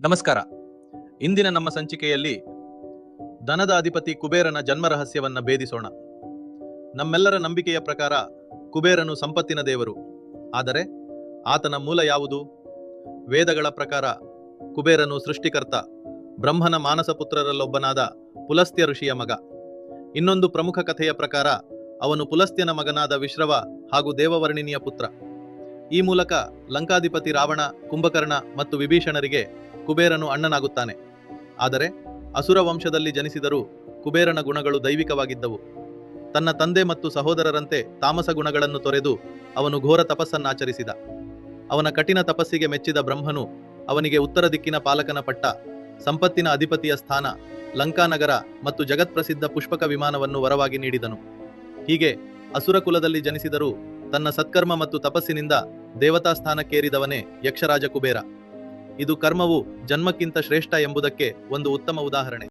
ನಮಸ್ಕಾರ. ಇಂದಿನ ನಮ್ಮ ಸಂಚಿಕೆಯಲ್ಲಿ ದನದ ಅಧಿಪತಿ ಕುಬೇರನ ಜನ್ಮ ರಹಸ್ಯವನ್ನು ಭೇದಿಸೋಣ. ನಮ್ಮೆಲ್ಲರ ನಂಬಿಕೆಯ ಪ್ರಕಾರ ಕುಬೇರನು ಸಂಪತ್ತಿನ ದೇವರು. ಆದರೆ ಆತನ ಮೂಲ ಯಾವುದು? ವೇದಗಳ ಪ್ರಕಾರ ಕುಬೇರನು ಸೃಷ್ಟಿಕರ್ತ, ಬ್ರಹ್ಮನ ಮಾನಸ ಪುತ್ರರಲ್ಲೊಬ್ಬನಾದ ಪುಲಸ್ತ್ಯ ಋಷಿಯ ಮಗ. ಇನ್ನೊಂದು ಪ್ರಮುಖ ಕಥೆಯ ಪ್ರಕಾರ ಅವನು ಪುಲಸ್ತ್ಯನ ಮಗನಾದ ವಿಶ್ರವ ಹಾಗೂ ದೇವವರ್ಣಿನಿಯ ಪುತ್ರ. ಈ ಮೂಲಕ ಲಂಕಾಧಿಪತಿ ರಾವಣ, ಕುಂಭಕರ್ಣ ಮತ್ತು ವಿಭೀಷಣರಿಗೆ ಕುಬೇರನು ಅಣ್ಣನಾಗುತ್ತಾನೆ. ಆದರೆ ಅಸುರ ವಂಶದಲ್ಲಿ ಜನಿಸಿದರೂ ಕುಬೇರನ ಗುಣಗಳು ದೈವಿಕವಾಗಿದ್ದವು. ತನ್ನ ತಂದೆ ಮತ್ತು ಸಹೋದರರಂತೆ ತಾಮಸ ಗುಣಗಳನ್ನು ತೊರೆದು ಅವನು ಘೋರ ತಪಸ್ಸನ್ನಾಚರಿಸಿದ. ಅವನ ಕಠಿಣ ತಪಸ್ಸಿಗೆ ಮೆಚ್ಚಿದ ಬ್ರಹ್ಮನು ಅವನಿಗೆ ಉತ್ತರ ದಿಕ್ಕಿನ ಪಾಲಕನ ಪಟ್ಟ, ಸಂಪತ್ತಿನ ಅಧಿಪತಿಯ ಸ್ಥಾನ, ಲಂಕಾನಗರ ಮತ್ತು ಜಗತ್ಪ್ರಸಿದ್ಧ ಪುಷ್ಪಕ ವಿಮಾನವನ್ನು ವರವಾಗಿ ನೀಡಿದನು. ಹೀಗೆ ಅಸುರ ಕುಲದಲ್ಲಿ ಜನಿಸಿದರೂ ತನ್ನ ಸತ್ಕರ್ಮ ಮತ್ತು ತಪಸ್ಸಿನಿಂದ ದೇವತಾ ಸ್ಥಾನಕ್ಕೇರಿದವನೇ ಯಕ್ಷರಾಜ ಕುಬೇರ. ಇದು ಕರ್ಮವು ಜನ್ಮಕ್ಕಿಂತ ಶ್ರೇಷ್ಠ ಎಂಬುದಕ್ಕೆ ಒಂದು ಉತ್ತಮ ಉದಾಹರಣೆ.